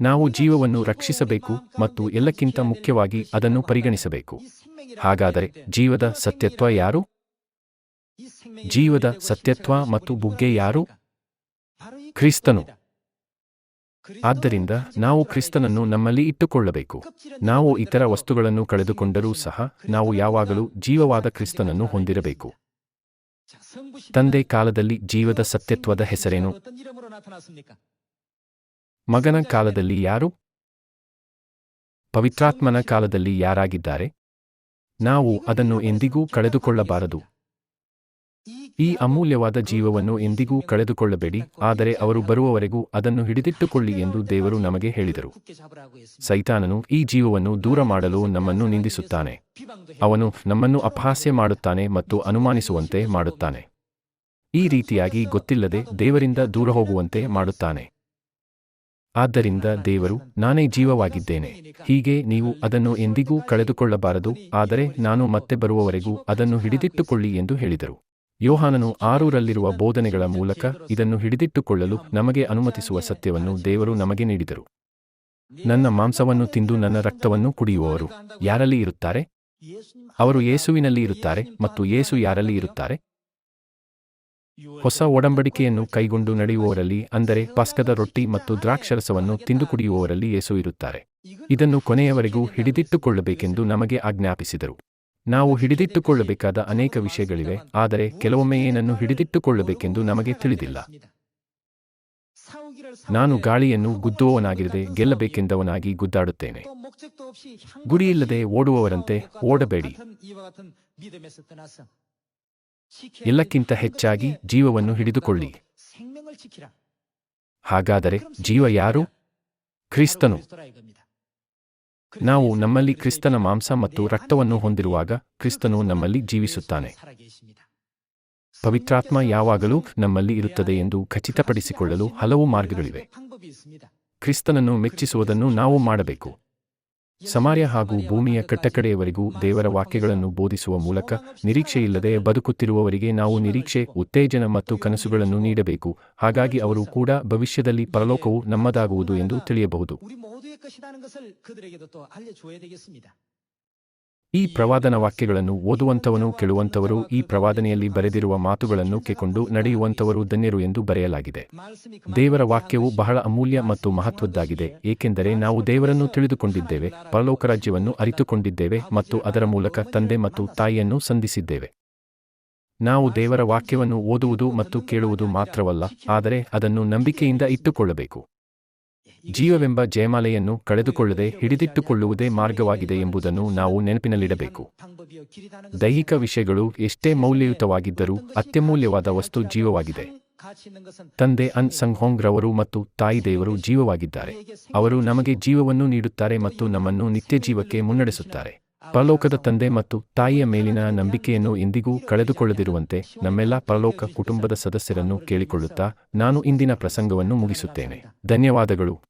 ನಾವು ಜೀವವನ್ನು ರಕ್ಷಿಸಬೇಕು ಮತ್ತು ಎಲ್ಲಕ್ಕಿಂತ ಮುಖ್ಯವಾಗಿ ಅದನ್ನು ಪರಿಗಣಿಸಬೇಕು. ಹಾಗಾದರೆ ಜೀವದ ಸತ್ಯತ್ವ ಯಾರು? ಜೀವದ ಸತ್ಯತ್ವ ಮತ್ತು ಬುಗ್ಗೆ ಯಾರು? ಕ್ರಿಸ್ತನು. ಆದ್ದರಿಂದ ನಾವು ಕ್ರಿಸ್ತನನ್ನು ನಮ್ಮಲ್ಲಿ ಇಟ್ಟುಕೊಳ್ಳಬೇಕು. ನಾವು ಇತರ ವಸ್ತುಗಳನ್ನು ಕಳೆದುಕೊಂಡರೂ ಸಹ ನಾವು ಯಾವಾಗಲೂ ಜೀವವಾದ ಕ್ರಿಸ್ತನನ್ನು ಹೊಂದಿರಬೇಕು. ತಂದೆ ಕಾಲದಲ್ಲಿ ಜೀವದ ಸತ್ಯತ್ವದ ಹೆಸರೇನು? ಮಗನ ಕಾಲದಲ್ಲಿ ಯಾರು? ಪವಿತ್ರಾತ್ಮನ ಕಾಲದಲ್ಲಿ ಯಾರಾಗಿದ್ದಾರೆ? ನಾವು ಅದನ್ನು ಎಂದಿಗೂ ಕಳೆದುಕೊಳ್ಳಬಾರದು. ಈ ಅಮೂಲ್ಯವಾದ ಜೀವವನ್ನು ಎಂದಿಗೂ ಕಳೆದುಕೊಳ್ಳಬೇಡಿ, ಆದರೆ ಅವರು ಬರುವವರೆಗೂ ಅದನ್ನು ಹಿಡಿದಿಟ್ಟುಕೊಳ್ಳಿ ಎಂದು ದೇವರು ನಮಗೆ ಹೇಳಿದರು. ಸೈತಾನನು ಈ ಜೀವವನ್ನು ದೂರ ಮಾಡಲು ನಮ್ಮನ್ನು ನಿಂದಿಸುತ್ತಾನೆ. ಅವನು ನಮ್ಮನ್ನು ಅಪಹಾಸ್ಯ ಮಾಡುತ್ತಾನೆ ಮತ್ತು ಅನುಮಾನಿಸುವಂತೆ ಮಾಡುತ್ತಾನೆ. ಈ ರೀತಿಯಾಗಿ ಗೊತ್ತಿಲ್ಲದೆ ದೇವರಿಂದ ದೂರ ಹೋಗುವಂತೆ ಮಾಡುತ್ತಾನೆ. ಆದ್ದರಿಂದ ದೇವರು, ನಾನೇ ಜೀವವಾಗಿದ್ದೇನೆ. ಹೀಗೆ ನೀವು ಅದನ್ನು ಎಂದಿಗೂ ಕಳೆದುಕೊಳ್ಳಬಾರದು, ಆದರೆ ನಾನು ಮತ್ತೆ ಬರುವವರೆಗೂ ಅದನ್ನು ಹಿಡಿದಿಟ್ಟುಕೊಳ್ಳಿ ಎಂದು ಹೇಳಿದರು. ಯೋಹಾನನು ಆರೂರಲ್ಲಿರುವ ಬೋಧನೆಗಳ ಮೂಲಕ ಇದನ್ನು ಹಿಡಿದಿಟ್ಟುಕೊಳ್ಳಲು ನಮಗೆ ಅನುಮತಿಸುವ ಸತ್ಯವನ್ನು ದೇವರು ನಮಗೆ ನೀಡಿದರು. ನನ್ನ ಮಾಂಸವನ್ನು ತಿಂದು ನನ್ನ ರಕ್ತವನ್ನು ಕುಡಿಯುವವರು ಯಾರಲ್ಲಿ ಇರುತ್ತಾರೆ? ಅವರು ಯೇಸುವಿನಲ್ಲಿ ಇರುತ್ತಾರೆ ಮತ್ತು ಯೇಸು ಯಾರಲ್ಲಿ ಇರುತ್ತಾರೆ? ಹೊಸ ಒಡಂಬಡಿಕೆಯನ್ನು ಕೈಗೊಂಡು ನಡೆಯುವವರಲ್ಲಿ, ಅಂದರೆ ಪಸ್ಕದ ರೊಟ್ಟಿ ಮತ್ತು ದ್ರಾಕ್ಷರಸವನ್ನು ತಿಂದು ಕುಡಿಯುವವರಲ್ಲಿ ಯೇಸು ಇರುತ್ತಾರೆ. ಇದನ್ನು ಕೊನೆಯವರೆಗೂ ಹಿಡಿದಿಟ್ಟುಕೊಳ್ಳಬೇಕೆಂದು ನಮಗೆ ಆಜ್ಞಾಪಿಸಿದರು. ನಾವು ಹಿಡಿದಿಟ್ಟುಕೊಳ್ಳಬೇಕಾದ ಅನೇಕ ವಿಷಯಗಳಿವೆ, ಆದರೆ ಕೆಲವೊಮ್ಮೆ ಏನನ್ನು ಹಿಡಿದಿಟ್ಟುಕೊಳ್ಳಬೇಕೆಂದು ನಮಗೆ ತಿಳಿದಿಲ್ಲ. ನಾನು ಗಾಳಿಯನ್ನು ಗುದ್ದುವವನಾಗಿರದೆ ಗೆಲ್ಲಬೇಕೆಂದವನಾಗಿ ಗುದ್ದಾಡುತ್ತೇನೆ. ಗುರಿಯಿಲ್ಲದೆ ಓಡುವವರಂತೆ ಓಡಬೇಡಿ. ಎಲ್ಲಕ್ಕಿಂತ ಹೆಚ್ಚಾಗಿ ಜೀವವನ್ನು ಹಿಡಿದುಕೊಳ್ಳಿ. ಹಾಗಾದರೆ ಜೀವ ಯಾರು? ಕ್ರಿಸ್ತನು. ನಾವು ನಮ್ಮಲ್ಲಿ ಕ್ರಿಸ್ತನ ಮಾಂಸ ಮತ್ತು ರಕ್ತವನ್ನು ಹೊಂದಿರುವಾಗ ಕ್ರಿಸ್ತನು ನಮ್ಮಲ್ಲಿ ಜೀವಿಸುತ್ತಾನೆ. ಪವಿತ್ರಾತ್ಮ ಯಾವಾಗಲೂ ನಮ್ಮಲ್ಲಿ ಇರುತ್ತದೆ ಎಂದು ಖಚಿತಪಡಿಸಿಕೊಳ್ಳಲು ಹಲವು ಮಾರ್ಗಗಳಿವೆ. ಕ್ರಿಸ್ತನನ್ನು ಮೆಚ್ಚಿಸುವುದನ್ನು ನಾವು ಮಾಡಬೇಕು. ಸಮಾರ್ಯ ಹಾಗೂ ಭೂಮಿಯ ಕಟ್ಟಕಡೆಯವರೆಗೂ ದೇವರ ವಾಕ್ಯಗಳನ್ನು ಬೋಧಿಸುವ ಮೂಲಕ ನಿರೀಕ್ಷೆಯಿಲ್ಲದೆ ಬದುಕುತ್ತಿರುವವರಿಗೆ ನಾವು ನಿರೀಕ್ಷೆ, ಉತ್ತೇಜನ ಮತ್ತು ಕನಸುಗಳನ್ನು ನೀಡಬೇಕು. ಹಾಗಾಗಿ ಅವರು ಕೂಡ ಭವಿಷ್ಯದಲ್ಲಿ ಪರಲೋಕವು ನಮ್ಮದಾಗುವುದು ಎಂದು ತಿಳಿಯಬಹುದು. ಈ ಪ್ರವಾದನ ವಾಕ್ಯಗಳನ್ನು ಓದುವಂತವನು ಕೇಳುವಂತವರು ಈ ಪ್ರವಾದನೆಯಲ್ಲಿ ಬರೆದಿರುವ ಮಾತುಗಳನ್ನು ಕೆಕೊಂಡು ನಡೆಯುವಂತವರು ಧನ್ಯರು ಎಂದು ಬರೆಯಲಾಗಿದೆ. ದೇವರ ವಾಕ್ಯವು ಬಹಳ ಅಮೂಲ್ಯ ಮತ್ತು ಮಹತ್ವದ್ದಾಗಿದೆ, ಏಕೆಂದರೆ ನಾವು ದೇವರನ್ನು ತಿಳಿದುಕೊಂಡಿದ್ದೇವೆ ಪರಲೋಕ ರಾಜ್ಯವನ್ನು ಅರಿತುಕೊಂಡಿದ್ದೇವೆ ಮತ್ತು ಅದರ ಮೂಲಕ ತಂದೆ ಮತ್ತು ತಾಯಿಯನ್ನು ಸಂಧಿಸಿದ್ದೇವೆ. ನಾವು ದೇವರ ವಾಕ್ಯವನ್ನು ಓದುವುದು ಮತ್ತು ಕೇಳುವುದು ಮಾತ್ರವಲ್ಲ, ಆದರೆ ಅದನ್ನು ನಂಬಿಕೆಯಿಂದ ಇಟ್ಟುಕೊಳ್ಳಬೇಕು. ಜೀವವೆಂಬ ಜಯಮಾಲೆಯನ್ನು ಕಳೆದುಕೊಳ್ಳದೆ ಹಿಡಿದಿಟ್ಟುಕೊಳ್ಳುವುದೇ ಮಾರ್ಗವಾಗಿದೆ ಎಂಬುದನ್ನು ನಾವು ನೆನಪಿನಲ್ಲಿಡಬೇಕು. ದೈಹಿಕ ವಿಷಯಗಳು ಎಷ್ಟೇ ಮೌಲ್ಯಯುತವಾಗಿದ್ದರೂ ಅತ್ಯಮೂಲ್ಯವಾದ ವಸ್ತು ಜೀವವಾಗಿದೆ. ತಂದೆ ಅನ್ ಸಂಘೋಂಗ್ ರವರು ಮತ್ತು ತಾಯಿ ದೇವರು ಜೀವವಾಗಿದ್ದಾರೆ. ಅವರು ನಮಗೆ ಜೀವವನ್ನು ನೀಡುತ್ತಾರೆ ಮತ್ತು ನಮ್ಮನ್ನು ನಿತ್ಯ ಜೀವಕ್ಕೆ ಮುನ್ನಡೆಸುತ್ತಾರೆ. ಪರಲೋಕದ ತಂದೆ ಮತ್ತು ತಾಯಿಯ ಮೇಲಿನ ನಂಬಿಕೆಯನ್ನು ಎಂದಿಗೂ ಕಳೆದುಕೊಳ್ಳದಿರುವಂತೆ ನಮ್ಮೆಲ್ಲ ಪರಲೋಕ ಕುಟುಂಬದ ಸದಸ್ಯರನ್ನು ಕೇಳಿಕೊಳ್ಳುತ್ತಾ ನಾನು ಇಂದಿನ ಪ್ರಸಂಗವನ್ನು ಮುಗಿಸುತ್ತೇನೆ. ಧನ್ಯವಾದಗಳು.